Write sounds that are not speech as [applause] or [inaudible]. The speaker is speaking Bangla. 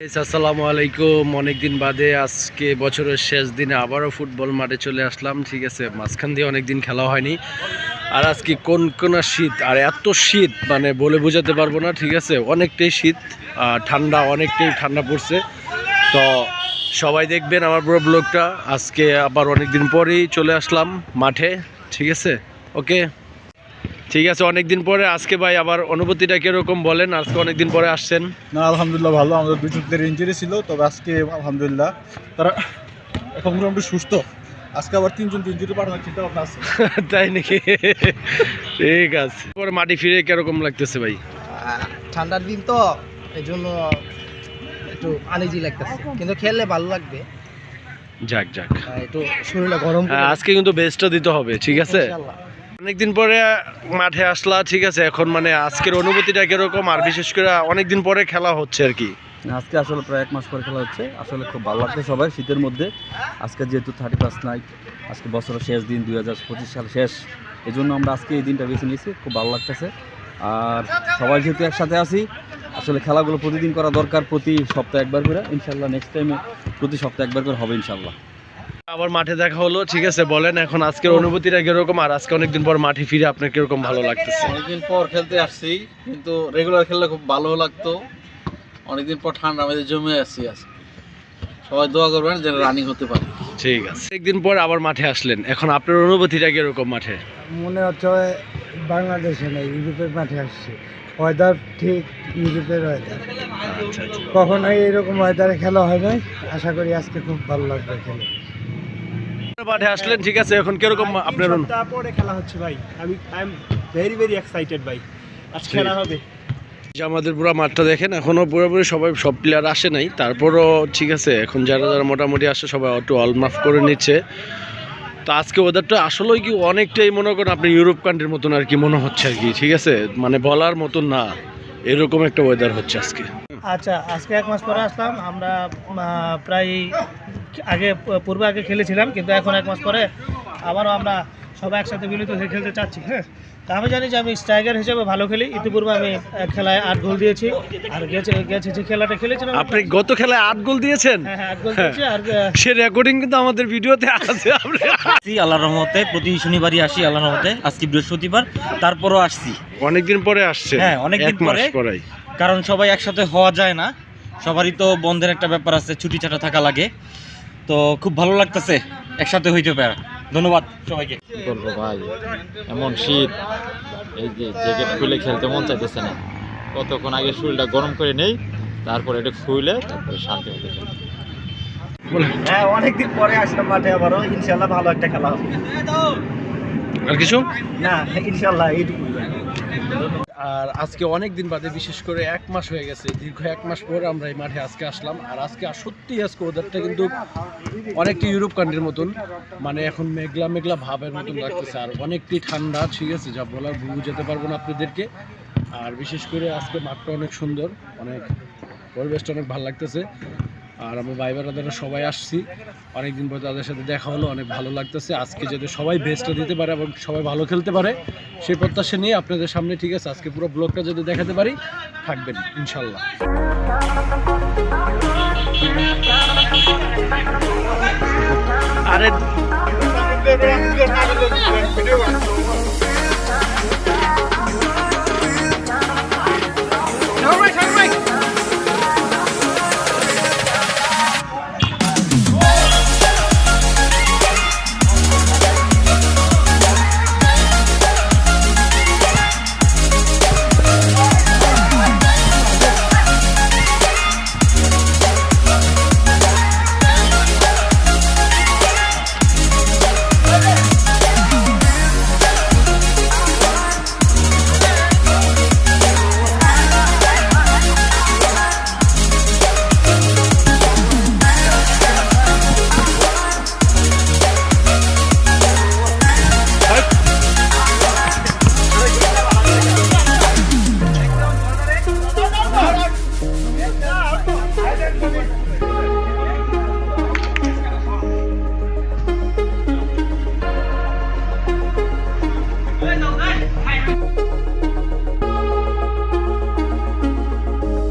আসসালামু আলাইকুম। অনেকদিন বাদে আজকে বছরের শেষ দিনে আবারও ফুটবল মাঠে চলে আসলাম, ঠিক আছে? মাঝখান দিয়ে অনেকদিন খেলা হয়নি। আর আজকে কোন কোন শীত, আর এত শীত মানে বলে বোঝাতে পারব না, ঠিক আছে? অনেকটাই শীত, আর ঠান্ডা, অনেকটাই ঠান্ডা পড়ছে। তো সবাই দেখবেন আমার পুরো ব্লগটা আজকে আবার অনেকদিন পরেই চলে আসলাম মাঠে, ঠিক আছে? ওকে ঠিক আছে অনেকদিন পরে আজকে ভাই আবার অনুভূতিটা কীরকম বলেন? আজকে অনেকদিন পরে আসছেন। না আলহামদুলিল্লাহ ভালো। আমাদের দুজনদের ইঞ্জুরি ছিল তবে আজকে আলহামদুলিল্লাহ তারা এখন মোটামুটি সুস্থ। আজকে আবার তিনজন ইঞ্জুরি পাঠানোর চিন্তা ভাবনা আছে। [laughs] তাই নাকি? ঠিক আছে। পরে মাটি ফিরে কীরকম লাগতেছে ভাই? আহ, ঠান্ডার দিন তো এই জন্য একটু আনিজি লাগতেছে। কিন্তু খেললে ভালো লাগবে। যাক যাক। একটু শরীরটা গরম হ্যাঁ, আজকে কিন্তু বেস্টটা দিতে হবে ঠিক আছে? অনেকদিন পরে মাঠে আসলা, ঠিক আছে, এখন মানে আজকের অনুভূতিটা কীরকম? আর বিশেষ করে অনেকদিন পরে খেলা হচ্ছে আর কি। আজকে আসলে প্রায় এক মাস পরে খেলা হচ্ছে। আসলে খুব ভালো লাগছে সবাই শীতের মধ্যে। আজকে যেহেতু থার্টি ফার্স্ট নাইট আজকে বছরের শেষ দিন, দুই হাজার পঁচিশ সাল শেষ। এই জন্য আমরা আজকে এই দিনটা বেছে নিয়েছি, খুব ভালো লাগতেছে। আর সবাই যেহেতু একসাথে আছি, আসলে খেলাগুলো প্রতিদিন করা দরকার প্রতি সপ্তাহে একবার করে। ইনশাল্লাহ নেক্সট টাইমে প্রতি সপ্তাহে একবার করে হবে ইনশাল্লাহ আবার মাঠে দেখা হলো ঠিক আছে বলেন এখন আজকের অনুভূতিটা কীরকম আর আজকে অনেকদিন পর মাঠে ফিরে আপনার কীরকম ভালো লাগতেছে? অনেকদিন পর খেলতে আসছি কিন্তু রেগুলার খেললে খুব ভালো লাগতো। অনেকদিন পর ঠান্ডা মেঝে জমে আসছি আজকে। সবাই দোয়া করবেন যেন রানিং হতে পারে। ঠিক আছে। একদিন পর আবার মাঠে আসলেন এখন আপনার অনুভূতিটা কীরকম মাঠে? মনে হচ্ছে বাংলাদেশে নেই ইউরোপের মাঠে আসছে। ওয়েদার ঠিক ইউরোপের ওয়েদার আচ্ছা আচ্ছা। কখনোই এরকম ওয়েদারে খেলা হয় নাই। আশা করি আজকে খুব ভালো লাগবে খেলে। মাঠে আসলেন ঠিক আছে এখন কীরকম আপনার তারপরে খেলা হচ্ছে ভাই। আমি I am very very excited ভাই। আজ খেলা হবে। যে আমাদের পুরো মাঠটা দেখেন এখনও পুরোপুরি সবাই সব প্লেয়ার আসে নাই। তারপরও ঠিক আছে এখন যারা যারা মোটামুটি আসে সবাই একটু অলমাফ করে নিচ্ছে। তো আজকে ওদেরটা আসলেই কি অনেকটাই মনে করেন আপনি ইউরোপ কান্ট্রির মতন আর কি মনে হচ্ছে আর কি ঠিক আছে? মানে বলার মতন না এরকম একটা ওয়েদার হচ্ছে আজকে। আচ্ছা আজকে এক মাস পরে আসলাম আমরা প্রায় আগে পূর্বে আগে খেলেছিলাম কিন্তু এখন এক মাস পরে আবারও আমরা সবাই একসাথে মিলিত হয়ে খেলতে চাচ্ছি হ্যাঁ? তা আমি জানি যে আমি স্ট্রাইকার হিসেবে ভালো খেলি। ইতিপূর্বে আমি খেলায় আট গোল দিয়েছি আর গেছে গেছে যে খেলাটা খেলেছিলাম আপনি গত খেলায় আট গোল দিয়েছেন? হ্যাঁ হ্যাঁ আট গোল দিয়েছি আর সে রেকর্ডিং কিন্তু আমাদের ভিডিওতে আছে আমরা আসি আল্লাহর রহমতে প্রতি শনিবারই আসি আল্লাহর রহমতে আজকে বৃহস্পতিবার তারপরও আসছি। অনেকদিন পরে আসছে হ্যাঁ, অনেকদিন পরে। কারণ সবাই একসাথে হওয়া যায় না। সবারই তো বন্ধের একটা ব্যাপার আছে ছুটি ছাটা থাকা লাগে। তো খুব ভালো লাগতেছে একসাথে হইতে পারে। ধন্যবাদ সবাইকে। বলব ভাই এমন শীত এই যে জ্যাকেট খুলে খেলতে মন চাইতেছে না। কতক্ষণ আগে শরীরটা গরম করে নেই তারপর এটা খুলে তারপরে শান্তি খেলতে হ্যাঁ অনেকদিন পরে আসলাম মাঠে আবারও। ইনশাল্লাহ ভালো একটা খেলা হবে। আর কিছু? না ইনশাল্লাহ এইটুকু আর আজকে অনেক দিন বাদে, বিশেষ করে এক মাস হয়ে গেছে, দীর্ঘ এক মাস পরে আমরা এই মাঠে আজকে আসলাম। আর আজকে সত্যি আজকে ওদেরটা কিন্তু অনেকটা ইউরোপ কান্ট্রির মতন মানে এখন মেঘলা মেঘলা ভাবের মতন লাগতেছে। আর অনেকটাই ঠান্ডা, ঠিক আছে, যা বলার যেতে পারব না আপনাদেরকে। আর বিশেষ করে আজকে মাঠটা অনেক সুন্দর, অনেক পরিবেশটা অনেক ভালো লাগতেছে। আর আমরা ভাই তাদেরও সবাই আসছি। অনেক দিন পর তাদের সাথে দেখা হলো, অনেক ভালো লাগতেছে। আজকে যাতে সবাই বেস্টটা দিতে পারে এবং সবাই ভালো খেলতে পারে, সেই প্রত্যাশা নিয়ে আপনাদের সামনে ঠিক আছে, আজকে পুরো ব্লগটা যদি দেখাতে পারি, থাকবেন ইনশাল্লাহ আরে